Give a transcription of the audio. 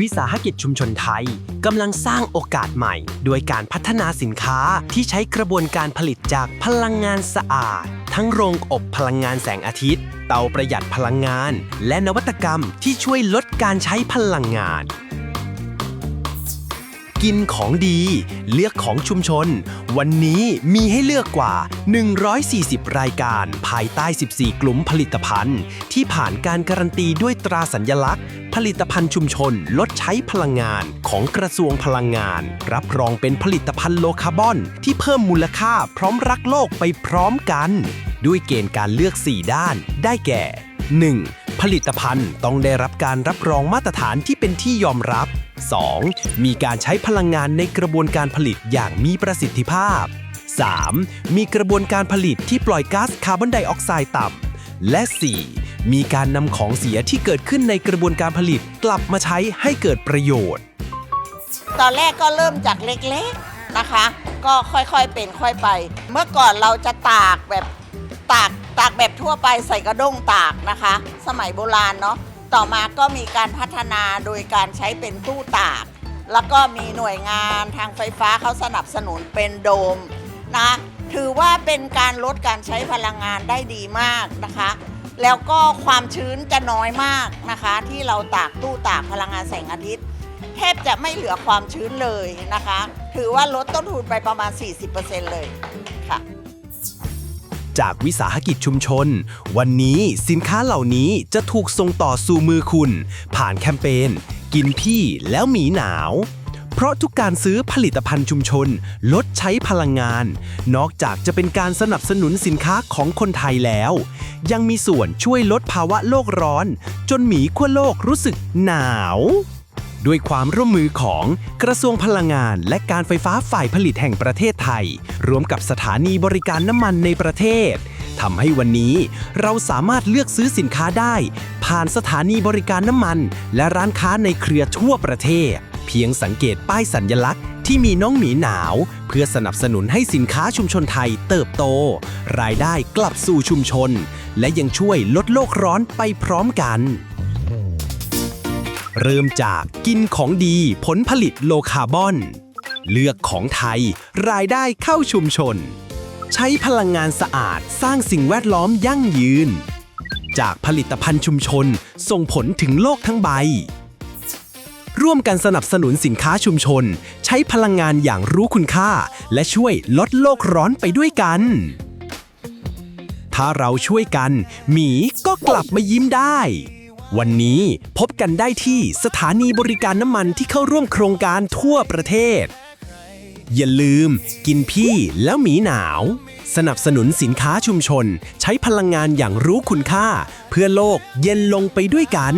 วิสาหกิจชุมชนไทยกำลังสร้างโอกาสใหม่ โดยการพัฒนาสินค้าที่ใช้กระบวนการผลิตจากพลังงานสะอาด ทั้งโรงอบพลังงานแสงอาทิตย์ เตาประหยัดพลังงาน และนวัตกรรมที่ช่วยลดการใช้พลังงาน กินของดี เลือกของชุมชน วันนี้มีให้เลือกกว่า 140 รายการ ภายใต้ 14 กลุ่มผลิตภัณฑ์ ที่ผ่านการการันตีด้วยตราสัญญลักษณ์ ผลิตภัณฑ์ชุมชน ลดใช้พลังงานของกระทรวงพลังงาน รับรองเป็นผลิตภัณฑ์โลคาร์บอน ที่เพิ่มมูลค่าพร้อมรักโลกไปพร้อมกัน ด้วยเกณฑ์การเลือก 4 ด้าน ได้แก่ 1. ผลิตภัณฑ์ต้องได้รับการรับรองมาตรฐานที่เป็นที่ยอมรับ 2. มีการใช้พลังงานในกระบวนการผลิตอย่างมีประสิทธิภาพ 3. มีกระบวนการผลิตที่ปล่อยก๊าซคาร์บอนไดออกไซด์ต่ำ และ 4. มีการนำของเสียที่เกิดขึ้นในกระบวนการผลิตกลับมาใช้ให้เกิดประโยชน์ ตอนแรกก็เริ่มจากเล็กๆนะคะ ก็ค่อยๆเป็นค่อยไป เมื่อก่อนเราจะตากแบบตากตากแบบทั่วไปใส่กระด้งตากนะคะ สมัยโบราณเนาะ ต่อมาก็มีการพัฒนาโดยการใช้เป็นตู้ตาก แล้วก็มีหน่วยงานทางไฟฟ้าเขาสนับสนุนเป็นโดมนะถือว่าเป็นการลดการใช้พลังงานได้ดีมากนะคะ แล้วก็ความชื้นจะน้อยมากนะคะ ที่เราตากตู้ตากพลังงานแสงอาทิตย์แทบจะไม่เหลือความชื้นเลยนะคะ ถือว่าลดต้นทุนไปประมาณ 40%เลยค่ะ จากวิสาหกิจชุมชน วันนี้สินค้าเหล่านี้จะถูกส่งต่อสู่มือคุณ ผ่านแคมเปญ กินพี่แล้วหมีหนาว เพราะทุกการซื้อผลิตภัณฑ์ชุมชน ลดใช้พลังงาน นอกจากจะเป็นการสนับสนุนสินค้าของคนไทยแล้ว ยังมีส่วนช่วยลดภาวะโลกร้อน จนหมีขั้วโลกรู้สึกหนาว ด้วยความร่วมมือของกระทรวงพลังงาน และการไฟฟ้าฝ่ายผลิตแห่งประเทศไทยร่วมกับสถานีบริการน้ำมันในประเทศทำให้วันนี้เราสามารถเลือกซื้อสินค้าได้ ผ่านสถานีบริการน้ำมัน และร้านค้าในเครือทั่วประเทศ เพียงสังเกตป้ายสัญญลักษณ์ที่มีน้องหมีหนาว เพื่อสนับสนุนให้สินค้าชุมชนไทยเติบโต รายได้กลับสู่ชุมชน และยังช่วยลดโลกร้อนไปพร้อมกัน เริ่มจากกินของดีผลผลิตโลคาร์บอน เลือกของไทย รายได้เข้าชุมชน ใช้พลังงานสะอาดสร้างสิ่งแวดล้อมยั่งยืน จากผลิตภัณฑ์ชุมชนส่งผลถึงโลกทั้งใบ ร่วมกันสนับสนุนสินค้าชุมชน ใช้พลังงานอย่างรู้คุณค่า และช่วยลดโลกร้อนไปด้วยกัน ถ้าเราช่วยกัน หมีก็กลับมายิ้มได้ วันนี้พบกันได้ที่สถานีบริการน้ำมันที่เข้าร่วมโครงการทั่วประเทศ อย่าลืม กินพี่แล้วหมีหนาว สนับสนุนสินค้าชุมชน ใช้พลังงานอย่างรู้คุณค่า เพื่อโลกเย็นลงไปด้วยกัน